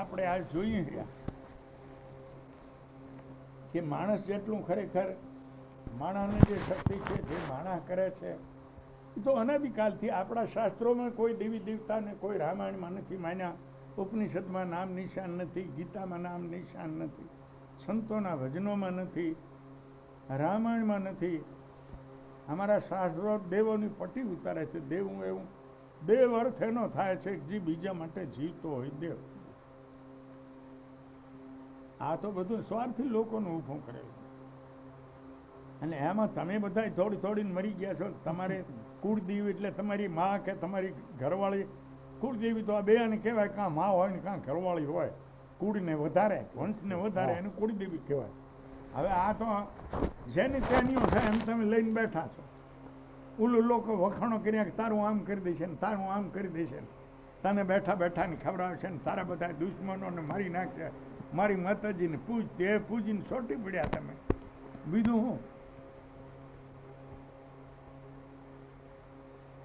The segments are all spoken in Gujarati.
આપણે આ રહ્યા કે માણસ જેટલું ખરેખર માણસની જે શક્તિ છે, જે માણસ કરે છે તો અનાદિકાલથી આપણા શાસ્ત્રોમાં કોઈ દેવી દેવતાને કોઈ રામાયણમાં નથી માન્યા, ઉપનિષદમાં નામ નિશાન નથી, ગીતામાં નામ નિશાન નથી, સંતોના ભજનોમાં નથી, રામાયણમાં નથી. અમારા શાસ્ત્રો દેવોની પટ્ટી ઉતારે છે, દેવું એવું, દેવ અર્થ એનો થાય છે, જે બીજા માટે જીવતો હોય દેવ. આ તો બધું સ્વાર્થી લોકોનું ઊભું કરેલું અને એમાં તમે બધા થોડી થોડીને મરી ગયા છો. તમારે કુળદેવી એટલે તમારી મા કે તમારી ઘરવાળી, કુળદેવી તો આ બે ને કહેવાય કાં મા હોય ને કાં ઘરવાળી હોય. કુળને વધારે, વંશને વધારે એને કુળદેવી કહેવાય. હવે આ તો જેની તેનીઓ છે એમ તમે લઈને બેઠા છો. ઓલું લોકો વખાણો કર્યા કે તારું આમ કરી દેશે ને તારું આમ કરી દેશે ને. તને બેઠા બેઠા ને ખવડાવશે ને તારા બધા દુશ્મનોને મારી નાખશે. મારી માતાજીને પૂજ, તે પૂજીને છોટી પડ્યા તમે. બીજું હું?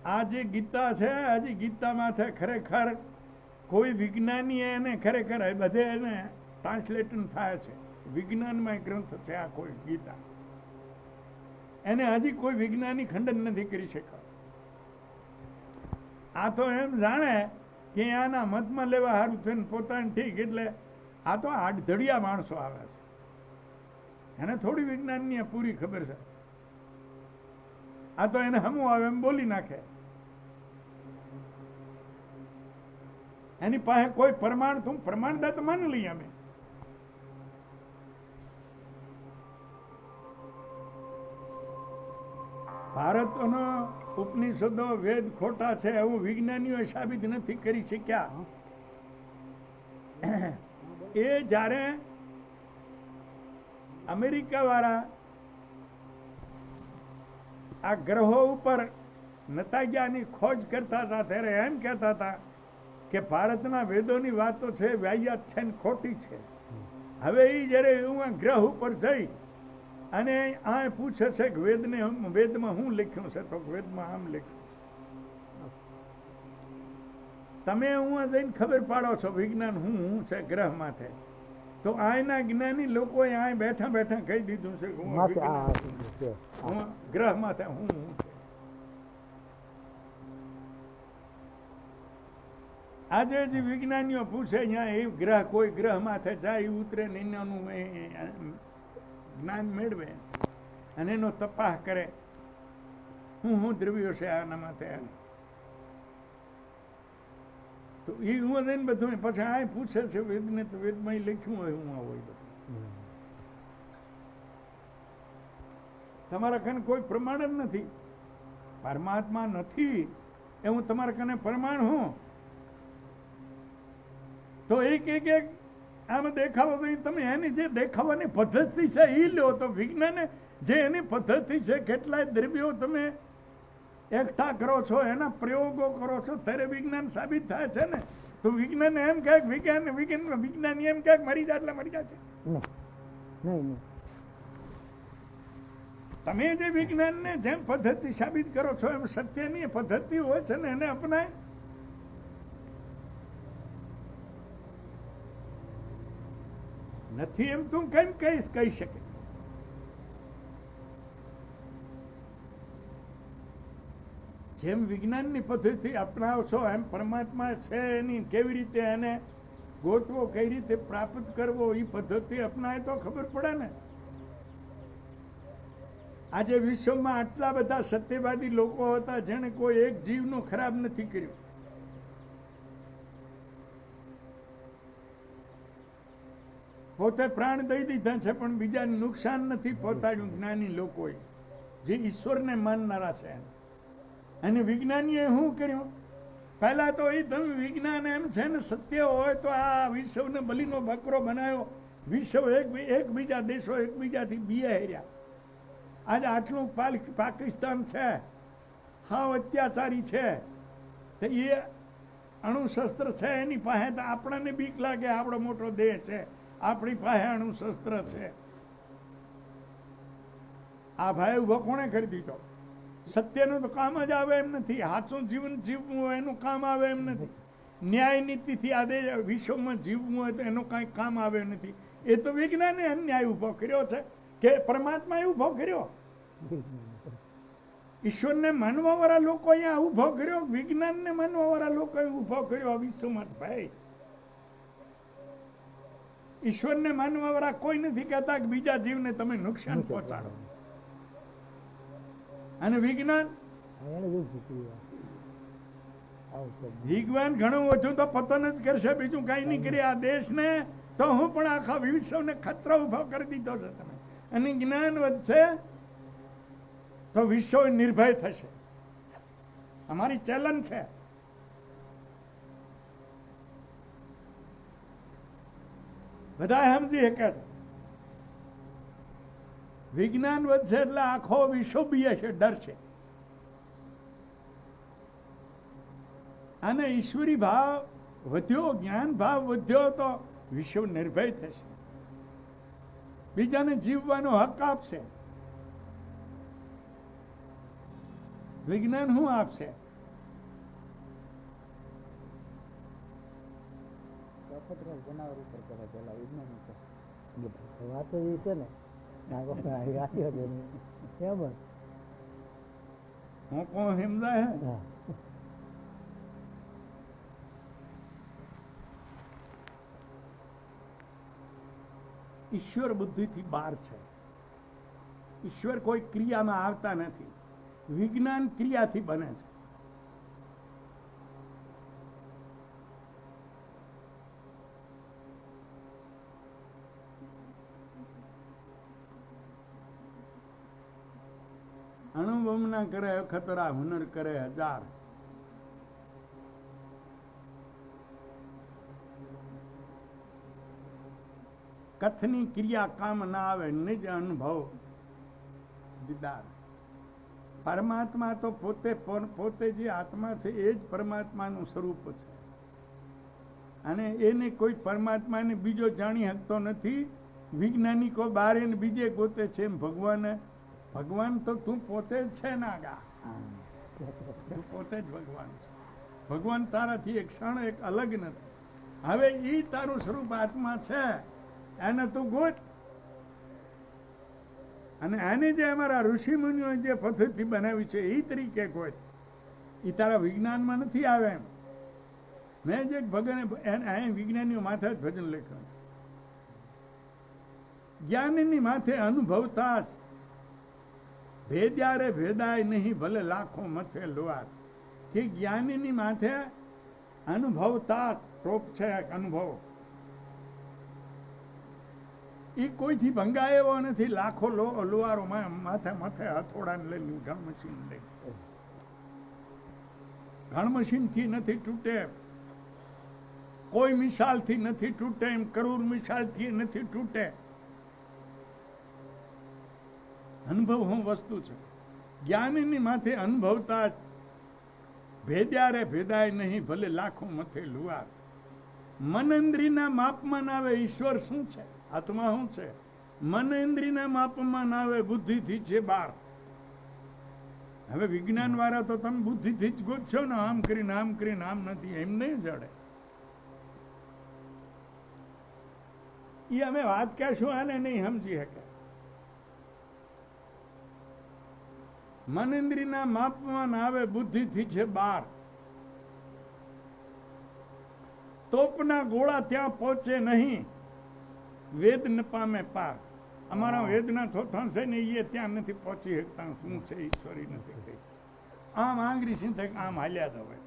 આ જે ગીતા છે હજી ગીતામાં છે, ખરેખર કોઈ વિજ્ઞાની એને ખરેખર બધે એને ટ્રાન્સલેશન થાય છે. વિજ્ઞાનમાં ગ્રંથ છે આ કોઈ ગીતા. એને હજી કોઈ વિજ્ઞાની ખંડન નથી કરી શક્યો. આ તો એમ જાણે કે આના મતમાં લેવા સારું થઈને પોતાને ઠીક એટલે આ તો આડધડિયા માણસો આવે છે. એને થોડી વિજ્ઞાનની પૂરી ખબર છે. આ તો એને હમું આવે એમ બોલી નાખે. એની પાસે કોઈ પ્રમાણ તું પ્રમાણદા દત્ત માની લઈએ અમે. ભારતનો ઉપનિષદો વેદ ખોટા છે, એવું વિજ્ઞાનીઓ સાબિત નથી કરી શક્યા. એ જ્યારે અમેરિકા વાળા આ ગ્રહો ઉપર નતાગ્યાની ખોજ કરતા હતા, ત્યારે એમ કહેતા હતા કે ભારતના વેદોની વાતો છે, વ્યાયાત છે ને ખોટી છે. હવે એ જ્યારે હું ગ્રહ ઉપર જઈ અને આ પૂછે છે કે વેદને વેદમાં શું લખ્યું છે, તો વેદમાં આમ લખ્યું તમે હું જઈને ખબર પાડો છો વિજ્ઞાન હું હું છે ગ્રહ માથે તો આના જ્ઞાની લોકોએ આ બેઠા બેઠા કહી દીધું છે હું ગ્રહ માથે હું. હું છે. આજે જે વિજ્ઞાનીઓ પૂછે અહીંયા એ ગ્રહ કોઈ ગ્રહ માથે જાય ઉતરે ને એનાનું એ જ્ઞાન મેળવે અને એનો તપાસ કરે. હું હું દ્રવ્યો છે આના માથે તો એ હું બધું પછી આ પૂછે છે વેદને તો વેદમાં લખ્યું હોય, હું હોય તમારા કને કોઈ પ્રમાણ જ નથી. પરમાત્મા નથી એવું તમારા કને પ્રમાણ હું. તો એક એક એક આમ દેખાવો તો તમે એની જે દેખાવાની પદ્ધતિ છે એ લ્યો તો વિજ્ઞાને જે એની પદ્ધતિ છે, કેટલાય દ્રવ્યો તમે એકઠા કરો છો એના પ્રયોગો કરો છો ત્યારે વિજ્ઞાન સાબિત થાય છે ને. તો વિજ્ઞાન એમ કહે વિજ્ઞાન વિજ્ઞાન વિજ્ઞાન એમ કહે મરી જાય એટલે મરી જાય છે. તમે જે વિજ્ઞાનને જેમ પદ્ધતિ સાબિત કરો છો એમ સત્યની પદ્ધતિ હોય છે ને એને અપનાય. નથી એમ તું કેમ કહીશ કહી શકે? જેમ વિજ્ઞાનની પદ્ધતિ અપનાવશો, એમ પરમાત્મા છે એની કેવી રીતે એને ગોતવો, કઈ રીતે પ્રાપ્ત કરવો એ પદ્ધતિ અપનાય તો ખબર પડે ને. આજે વિશ્વમાં આટલા બધા સત્યવાદી લોકો હતા જેણે કોઈ એક જીવનો ખરાબ નથી કર્યો. પોતે પ્રાણ દઈ દીધા છે, પણ બીજાને નુકસાન નથી પહોંચાડ્યું જ્ઞાની લોકોએ. જે ઈશ્વરને માનનારા છે અને વિજ્ઞાનીએ શું કર્યું? પહેલા તો એ તમે વિજ્ઞાન એમ છે ને સત્ય હોય તો આ વિશ્વને બલીનો બકરો બનાવ્યો. વિશ્વ એક એકબીજા દેશો એકબીજાથી બીએ હેર્યા. આજે આટલું પાકિસ્તાન છે, હાવ અત્યાચારી છે. તો એ અણુશસ્ત્ર છે એની પાસે તો આપણને બીક લાગે, આપણો મોટો દેહ છે. આપણી પાસે અણુશસ્ત્ર છે. આ ભાઈ ઊભો કોણે કરી દીધો? સત્યનું તો કામ જ આવે એમ નથી. સાચું જીવન જીવવું એનું કામ આવે એમ નથી. ન્યાય નીતિથી આ વિશ્વમાં જીવવું હોય તો એનું કાંઈ કામ આવે નથી. એ તો વિજ્ઞાને અન્યાય ઊભો કર્યો છે કે પરમાત્માએ ઊભો કર્યો. ઈશ્વરને માનવા વાળા લોકો અહીંયા ઊભો કર્યો, વિજ્ઞાનને માનવા વાળા લોકો ઊભો કર્યો. આ વિશ્વમાં ભાઈ. ઈશ્વરને માનવા વાળા કોઈ નથી કહેતા કે બીજા જીવને તમે નુકસાન પહોંચાડો. અને વિજ્ઞાન? વિજ્ઞાન ઘણું ઓછું તો પતન જ કરશે, બીજું કઈ નહીં કરી આ દેશને તો હું પણ આખા વિશ્વને ખતરો ઊભો કરી દીધો છે તમે. અને જ્ઞાન વધશે તો વિશ્વ નિર્ભય થશે. અમારી ચેલન છે. બધા સમજી શકે છે? વિજ્ઞાન વધશે એટલે આખો વિશ્વ બીએ છે ડરશે અને ઈશ્વરી ભાવ વધ્યો, જ્ઞાન ભાવ વધ્યો તો વિશ્વ નિર્ભય થશે. બીજાને જીવવાનો હક આપશે. વિજ્ઞાન શું આપશે? વાત એ છે ને હું કોણ સમજાય ઈશ્વર બુદ્ધિથી બહાર છે. ઈશ્વર કોઈ ક્રિયામાં આવતા નથી. વિજ્ઞાન ક્રિયાથી બને છે. અણુબમના કરે, ખતરા, હુનર કરે, હજાર. કથની ક્રિયા કામ ના આવે, નિજ અનુભવ. દીદાર. પરમાત્મા તો પોતે પોતે જે આત્મા છે, એ જ પરમાત્માનું સ્વરૂપ છે. અને એને કોઈ પરમાત્માને બીજો જાણી શકતો નથી. વૈજ્ઞાનિકો બારે બીજે ગોતે છે એમ ભગવાન ભગવાન તો તું પોતે જ છે નાગા. તું પોતે જ ભગવાન છે. ભગવાન તારાથી એક ક્ષણ એક અલગ નથી. હવે ઈ તારું સ્વરૂપ આત્મા છે. એને તું ગોત. અને આને જે અમારા ઋષિ મુનિઓ જે પદ્ધતિ બનાવી છે એ તરીકે ગોત. એ તારા વિજ્ઞાનમાં નથી આવે એમ. મેં જે ભગવાને અહીં વિજ્ઞાનીઓ માથે જ ભજન લખ્યું. જ્ઞાનની માથે અનુભવતા જ ભેદ્યારે ભેદાય નહીં, ભલે લાખો મથે લોહાર. કે જ્ઞાનીની માથે અનુભવતા ટોપ છે અનુભવ. એ કોઈથી ભંગાય એવો નથી, લાખો લો લુવારો મા- માથે માથે હથોડાને લઈને ઘણ મશીન લઈ. ઘણ મશીનથી નથી તૂટે. કોઈ મિસાલથી નથી તૂટે, એમ કરોડ મિસાલથી નથી તૂટે. અનુભવ હું વસ્તુ છે. જ્ઞાનની માથે અનુભવતા ભેદ્યારે ભેદાય નહીં, ભલે લાખો મથે લુવાર મનેન્દ્રીના માપમાં આવે ઈશ્વર શું છે? આત્મા શું છે? મનેન્દ્રીના માપમાં આવે બુદ્ધિથી છે બાર. હવે વિજ્ઞાન વાળા તો તમે બુદ્ધિથી જ ગોતશો ને, આમ કરીને આમ કરીને આમ નથી, એમ નહીં જડે. એ અમે વાત કહેશું, આને નહીં સમજી શકે. મનેન્દ્રીના માપમાં આવે બુદ્ધિથી છે બાર. તોપના ગોળા ત્યાં પહોંચે નહીં. વેદ ન પામે પાર. અમારા વેદના થોથણ છે ને એ ત્યાં નથી પહોંચી શકતા. શું છે ઈશ્વરી નથી કહી આમ આંગરી સિંધક આમ હાલ્યા જ હોય.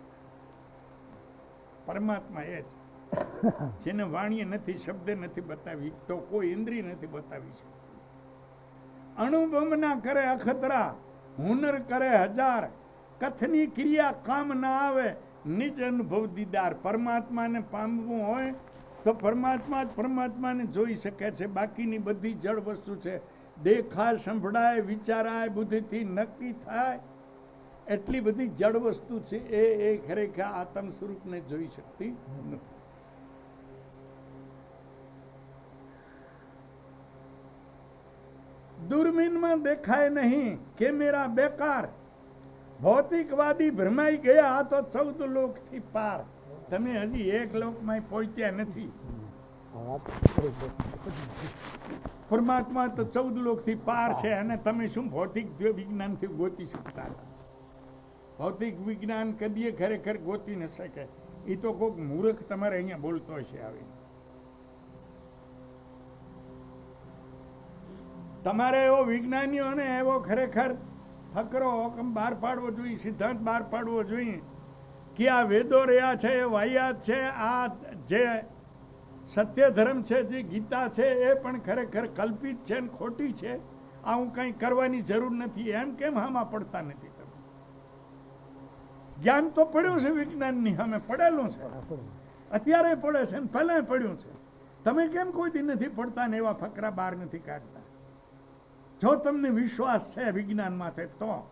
પરમાત્મા એ છે જેને વાણીએ નથી શબ્દે નથી બતાવી તો કોઈ ઇન્દ્રિય નથી બતાવી છે અણુબમના કરે અખતરા. હુનર કરે હજાર. કથની ક્રિયા કામ ના આવે. નિજ અનુભવ દીદાર. પરમાત્માને પામવું હોય તો પરમાત્મા જ પરમાત્માને જોઈ શકે છે. બાકીની બધી જળ વસ્તુ છે. દેખાય સંભળાય, વિચારાય, બુદ્ધિથી નક્કી થાય. એટલી બધી જળ વસ્તુ છે એ એ ખરેખર આત્મ સ્વરૂપને જોઈ શકતી નથી. દૂરબીનમાં દેખાય નહીં કે મેરા બેકાર. ભૌતિકવાદી ભ્રમાઈ ગયા તો ચૌદ લોકથી પાર. તમે હજી એક લોકમાં પહોંચ્યા નથી. પરમાત્મા તો ચૌદ લોકથી પાર છે અને તમે શું ભૌતિક વિજ્ઞાન વિજ્ઞાનથી ગોતી શકતા? ભૌતિક વિજ્ઞાન કદીએ ખરેખર ગોતી ન શકે. એ તો કોઈક મૂર્ખ તમારે અહીંયા બોલતો હશે આવીને. તમારે એવો વિજ્ઞાનીઓને એવો ખરેખર ફકરો હુકમ બહાર પાડવો જોઈએ સિદ્ધાંત બહાર પાડવો જોઈએ કે આ વેદો રહ્યા છે એ વાહિયાત છે આ જે સત્ય ધર્મ છે જે ગીતા છે એ પણ ખરેખર કલ્પિત છે ને ખોટી છે આ હું કંઈ કરવાની જરૂર નથી એમ કેમ હામાં પડતા નથી તમે? જ્ઞાન તો પડ્યું છે વિજ્ઞાનની સામે પડેલું છે. અત્યારે પડે છે ને પહેલાં પડ્યું છે. તમે કેમ કોઈ દી નથી પડતા ને એવા ફકરા બહાર નથી કાઢતા? જો તમને વિશ્વાસ છે વિજ્ઞાન માથે, તો.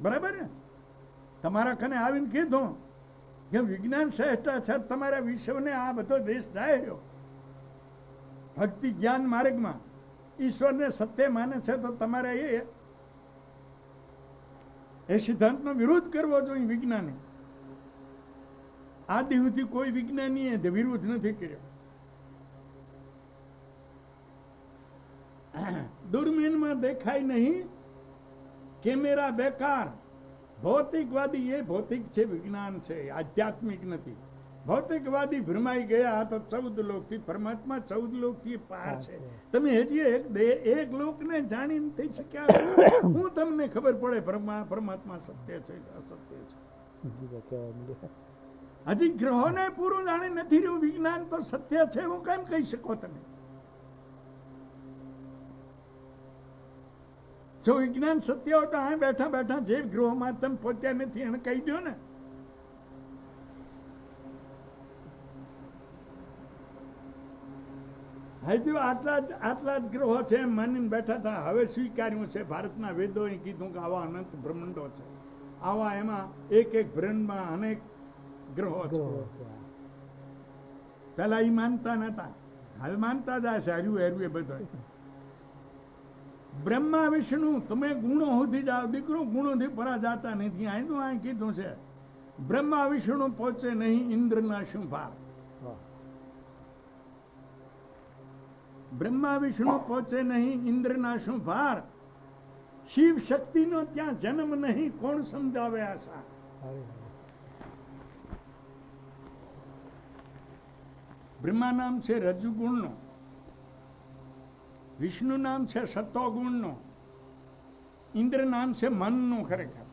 બરાબર ને? તમારા કને આવીને કીધું કે વિજ્ઞાન શ્રેષ્ઠ છે તમારા વિશ્વને આ બધો દેશ જાય રહ્યો. ભક્તિ જ્ઞાન માર્ગમાં ઈશ્વરને સત્ય માને છે તો તમારે એ એ સિદ્ધાંતનો વિરોધ કરવો જોઈએ વિજ્ઞાને. આદિ સુધી કોઈ વિજ્ઞાનીએ વિરોધ નથી કર્યો. દુર્મીનમાં દેખાય નહીં કેમેરા બેકાર. ભૌતિકવાદી એ ભૌતિક છે વિજ્ઞાન છે આધ્યાત્મિક નથી. ભૌતિકવાદી ભ્રમાઈ ગયા તો ચૌદ લોકથી પરમાત્મા ચૌદ લોકથી પાર છે. તમે હજી એક એક લોકને જાણી નથી શક્યા હું તમને ખબર પડે પરમાત્મા સત્ય છે અસત્ય છે. હજી ગ્રહોને પૂરું જાણી નથી રહ્યું વિજ્ઞાન તો સત્ય છે હું કેમ કહી શકો તમે જો વિજ્ઞાન સત્ય હોય તો અહીં બેઠા બેઠા જે ગૃહમાં તમે પહોંચ્યા નથી એને કહી દો ને. હજુ આટલા જ આટલા જ ગ્રહો છે એમ માનીને બેઠા હતા હવે સ્વીકાર્યું છે. ભારતના વેદોએ કીધું કે આવા અનંત બ્રહ્માંડો છે. આવા એમાં એક એક બ્રહ્માંડમાં અનેક ગ્રહો છે. પેલા એ માનતા નતા. હાલ માનતા હતા હર્યું હર્યું એ બધો બ્રહ્મા, વિષ્ણુ, તમે ગુણો સુધી જાઓ. દીકરો ગુણોથી પરા જાતા નથી. અહીં તો કીધું છે. બ્રહ્મા, વિષ્ણુ પહોંચે નહીં, ઇન્દ્રના શુંભાર. બ્રહ્મા, વિષ્ણુ પહોંચે નહીં, ઇન્દ્રના શુંભાર. શિવ શક્તિનો ત્યાં જન્મ નહીં. કોણ સમજાવે આશા. બ્રહ્મા નામ છે રજુગુણનો. વિષ્ણુ નામ છે સત્વગુણનો. ઇન્દ્ર નામ છે મનનું ખરેખર.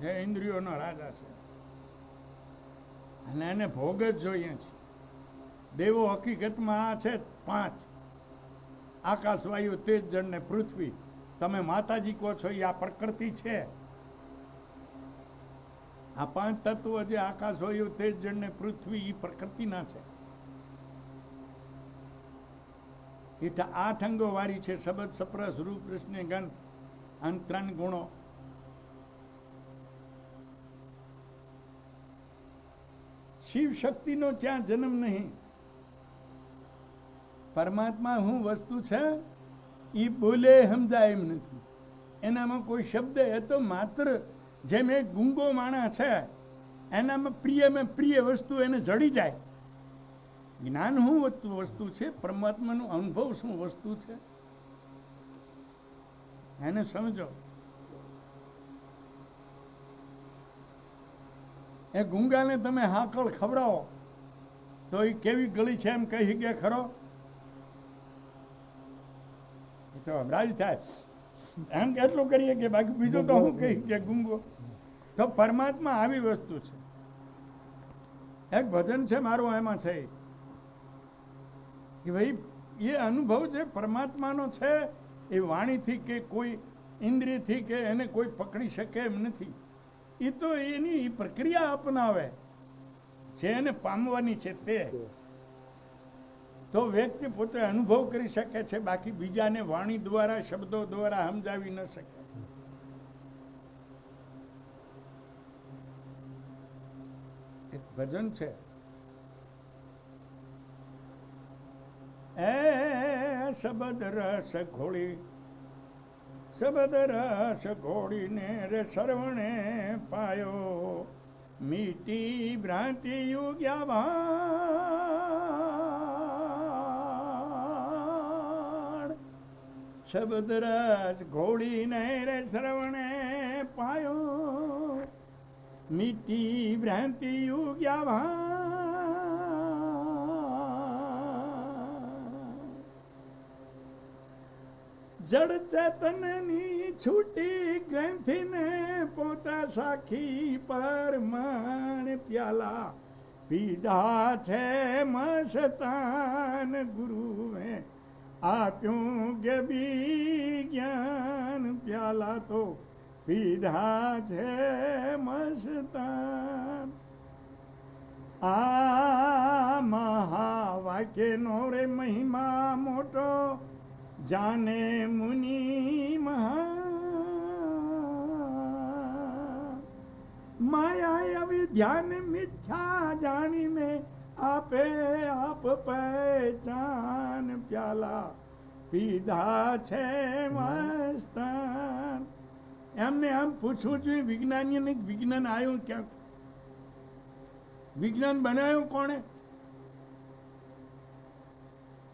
જે ઇન્દ્રિયોનો રાજા છે અને એને ભોગ જ જોઈએ છે. દેવો હકીકતમાં આ છે પાંચ. આકાશ વાયુ તેજ જળ ને પૃથ્વી. તમે માતાજી કહો છો એ આ પ્રકૃતિ છે. આ પાંચ તત્વો જે આકાશ વાયુ તેજ જળ ને પૃથ્વી એ પ્રકૃતિના છે. એટલે આઠ અંગો વાળી છે, શબ્દ, સપ્રસ, રૂપ કૃષ્ણ ગન અને ત્રણ ગુણો. શિવ શક્તિનો ત્યાં જન્મ નહીં? પરમાત્મા હું વસ્તુ છે? એ બોલે સમજાય એમ નથી. એનામાં કોઈ શબ્દ એ તો માત્ર જેમ એક ગુંગો માણા છે, એનામાં પ્રિયમાં પ્રિય વસ્તુ એને જડી જાય. જ્ઞાન શું વસ્તુ છે? પરમાત્માનો અનુભવ શું વસ્તુ છે? એને સમજો. એ ગુંગાને તમે હાકળ ખવડાવો. તો એ કેવી ગળી છે એમ કહી ગયા ખરો? એ તો હમણાં થાય. એમ કેટલું કરીએ કે બાકી બીજું તો હું કહી કે ગુંગો? તો પરમાત્મા આવી વસ્તુ છે. એક ભજન છે મારું, એમાં છે કે ભાઈ, એ અનુભવ જે પરમાત્માનો છે, એ વાણીથી કે કોઈ ઇન્દ્રિયથી કે એને કોઈ પકડી શકે એમ નથી. એ તો એની પ્રક્રિયા અપનાવે, જે એને પામવાની છે તે. તો વ્યક્તિ પોતે અનુભવ કરી શકે છે, બાકી બીજાને વાણી દ્વારા, શબ્દો દ્વારા સમજાવી ન શકે. ભજન છે એ શબ્દ રસ ઘોળી સબદ રસ ઘોળીને રે સરવણે પાયો. મીટી ભ્રાંતિ યુગ્યા શબ્દ રસ ઘોડીને રે શ્રવણે પાયો. મીટી ભ્રાંતિ યુગ્યા જડ ચેતનની છૂટી ગ્રંથિને પોતા સાખી પર માણ પ્યાલા. પીધા છે મસ્તાન ગુરુએ આપ્યું ગબી જ્ઞાન પ્યાલા તો. પીધા છે મસ્તાન. આ મહાવાક્યનો રે મહિમા મોટો જાને મુનિ મહા માયા વિધ્યાન મિથ્યા જાણીને આપે આપ પહેચાન પ્યાલા પીધા છે મસ્તાન એમને આમ પૂછવું જોઈએ વિજ્ઞાનીને કે વિજ્ઞાન આવ્યું ક્યાંક વિજ્ઞાન બનાવ્યું કોણે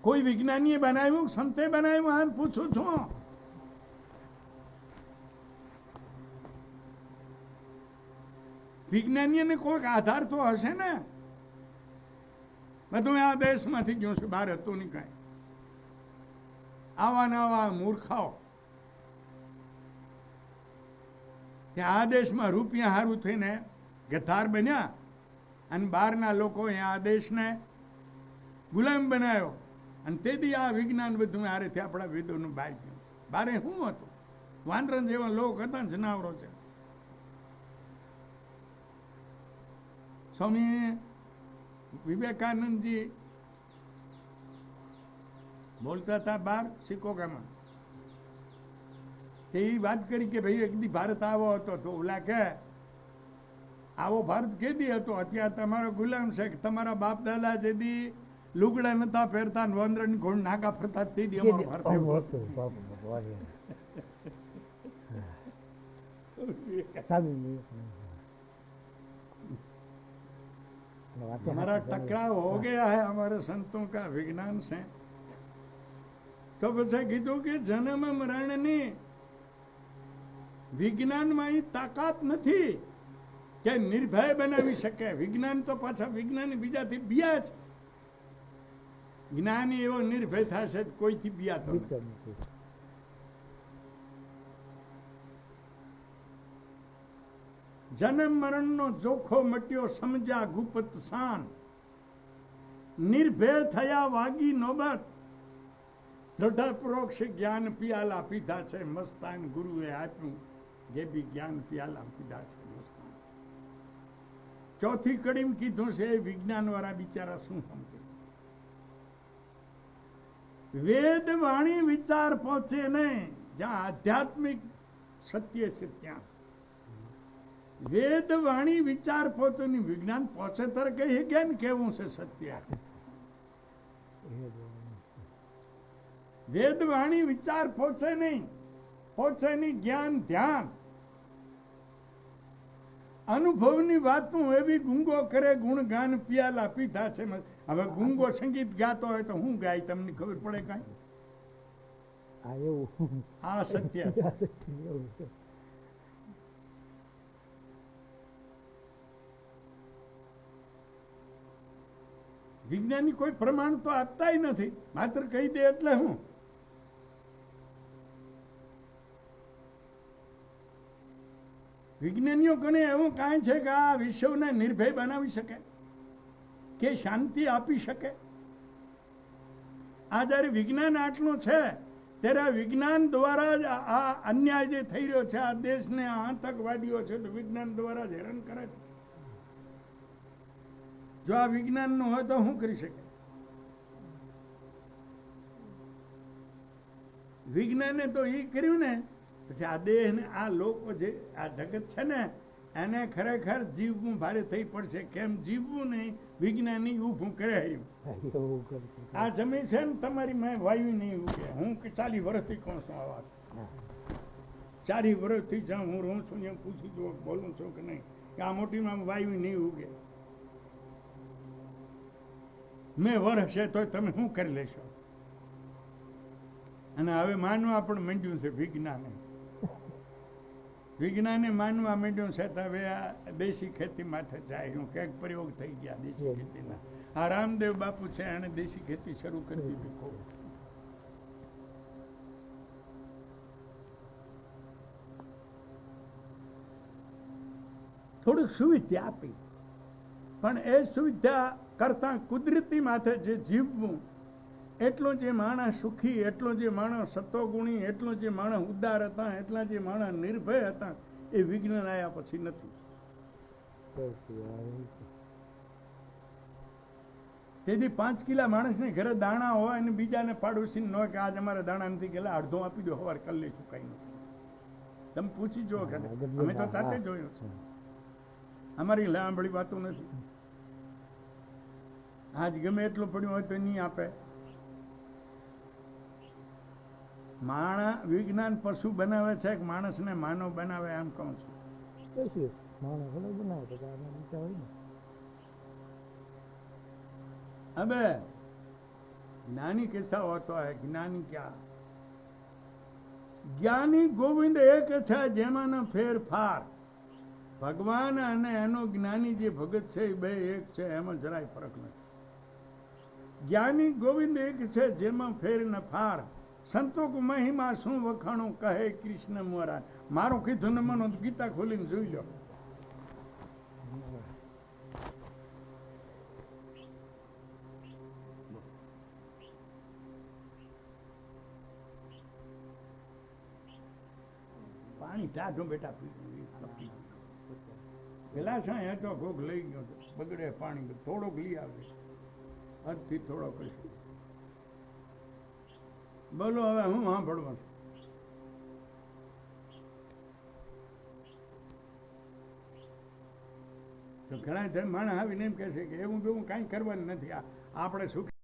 કોઈ વિજ્ઞાનીએ બનાવ્યું? સંતે બનાવ્યું? એમ પૂછું છું. વિજ્ઞાનીને કોઈક આધાર તો હશે ને? બધું આ દેશમાંથી ગયું છે, બહાર હતું નહીં કાંઈ. આવા નવા મૂર્ખાઓ આ દેશમાં રૂપિયા હારું થઈને ગધાર બન્યા અને બહારના લોકો આ દેશને ગુલામ બનાવ્યો. અને તેથી આ વિજ્ઞાન બધું હારેથી આપણા વેદોનું બહાર બારે શું હતું? વાંદરન જેવા લોક હતા જનાવરો છે. સ્વામી વિવેકાનંદજી બોલતા હતા બાર શિકોગામાં. એ વાત કરી કે ભાઈ, એક દી ભારત આવો હતો તો ઓલા કે, આવો ભારત કેદી હતો? અત્યારે તમારો ગુલામ છે તમારા બાપ દાદા છે દી લુગડા નતા પહેરતા ને વંદરની ઘોડ નાગા ફરતા તે દી અમારો ભારત આવું એવો હતું, બાપુ, બાપુ. હતો. સ્વામી વિવેકાનંદ. વાતે हमारा હાચી છે. टकराव हो गया है हमारे संतों का विज्ञान से તો પછી કીધું કે જન્મ મરણની વિજ્ઞાનમાં ઈ તાકાત નથી કે નિર્ભય બનાવી શકે વિજ્ઞાન તો પાછા વિજ્ઞાન બીજાથી બિયા છે જ્ઞાની એવો નિર્ભય થશે કોઈથી બિયાતો નથી. જન્મ મરણનો જોખો મટ્યો સમજ્યા ગુપત શાન નિર્ભય થયા વાગી નોબત. દ્રઢપરોક્ષ જ્ઞાન પિયાલા પીધા છે મસ્તાન ગુરુએ આપ્યું. જે બી જ્ઞાન પિયાલા પીધા છે મસ્તાન. ચોથી કડીમ કીધું છે વિજ્ઞાન વાળા બિચારા શું સમજે? વેદ વાણી વિચાર પહોંચે નહીં. જ્યાં આધ્યાત્મિક સત્ય છે ત્યાં. વેદ વાણી વિચાર પોતાની વિજ્ઞાન પહોંચે તર કહીએ કે ને કેવું છે સત્ય? વેદ વાણી વિચાર પહોંચે નહીં. પહોંચે નહીં જ્ઞાન, ધ્યાન. અનુભવની વાતું એવી ગુંગો કરે ગુણગાન પિયાલા પીધા છે હવે ગુંગો સંગીત ગાતો હોય તો હું ગાય તમને ખબર પડે કાંઈ? આ એવું. આ સત્ય છે. વિજ્ઞાની કોઈ પ્રમાણ તો આપતાય નથી. માત્ર કહી દે એટલે હું. વિજ્ઞાનીઓ કને એવું કાંઈ છે કે આ વિશ્વને નિર્ભય બનાવી શકે, કે શાંતિ આપી શકે. આ જ્યારે વિજ્ઞાન આટલું છે, ત્યારે આ વિજ્ઞાન દ્વારા જ આ અન્યાય જે થઈ રહ્યો છે, આ દેશને આતંકવાદીઓ છે, તો વિજ્ઞાન દ્વારા જ હેરાન કરે છે. જો આ વિજ્ઞાનનું હોય તો શું કરી શકે? વિજ્ઞાને તો એ કર્યું ને પછી આ દેહ ને આ લોકો જે આ જગત છે ને, એને ખરેખર જીવવું ભારે થઈ પડશે. કેમ જીવવું નહીં? વિજ્ઞાની ઊભું કરે આ જમીન છે ને તમારી મેં વાયુ નહીં ઉગે. હું ચાલી વર્ષથી કહું છું આ વાત ચારી વર્ષથી જ્યાં હું રહું છું, ત્યાં પૂછું છું બોલું છું કે નહીં? આ મોટીમાં વાયુ નહીં ઉગે. મેં વરસ છે તોય તમે શું કરી લેશો? અને હવે માનવા પણ માંડ્યું છે વિજ્ઞાને. વિજ્ઞાને માનવા માંડ્યું છે હવે આ દેશી ખેતી માથે જાય હું ક્યાંક પ્રયોગ થઈ ગયા દેશી ખેતીના. આ રામદેવ બાપુ છે એને દેશી ખેતી શરૂ કરી દીધી ખૂબ. થોડીક સુવિધા આપી. પણ એ સુવિધા કરતા કુદરતી માથે જે જીવવું એટલો જે માણસ સુખી એટલો જે માણસ સત્વગુણી એટલો જે માણસ ઉદાર હતા એટલા જે માણસ નિર્ભય હતા એ વિઘ્ન આવ્યા પછી નથી. તેથી પાંચ કિલા માણસને ઘરે દાણા હોય અને બીજાને પાડોશીને ન કે આજ અમારે દાણા નથી ગયેલા અડધો આપી દો હવાર કરી લઈશું કઈ નથી. તમે પૂછી જો કે અમે તો સાથે જોયું છે. અમારી લાંબળી વાતો નથી. આજ ગમે એટલું પડ્યું હોય તો નહીં આપે. માણા વિજ્ઞાન પશુ બનાવે છે કે માણસને માનવ બનાવે એમ કહું છું કશું માણસ ઘણો બનાવે તો આના વિચાર હોય ને હવે જ્ઞાની कैसा होता है જ્ઞાની क्या જ્ઞાની ગોવિંદ એક છે જેમાંનો ફેરફાર ભગવાન અને એનો જ્ઞાની જે ભગત છે એ બે એક છે એમાં જરાય ફરક નથી જ્ઞાની ગોવિંદ એક છે જેમાં ફેર ન ફાર સંતો મહિમા શું વખાણું કહે કૃષ્ણ મોરા મારું કીધું ને મનો ગીતા ખોલીને જોઈ લો પાણી ટાઢું બેટા પેલા છે હેઠો ભોગ લઈ ગયો બગડે પાણી, થોડોક લઈ આવે. હદથી થોડોક. બોલો, હવે હું સાંભળવાનું તો ઘણા માણસ આવીને એમ કહે કે એવું બેવું કાંઈ કરવાનું નથી. આપણે સુખ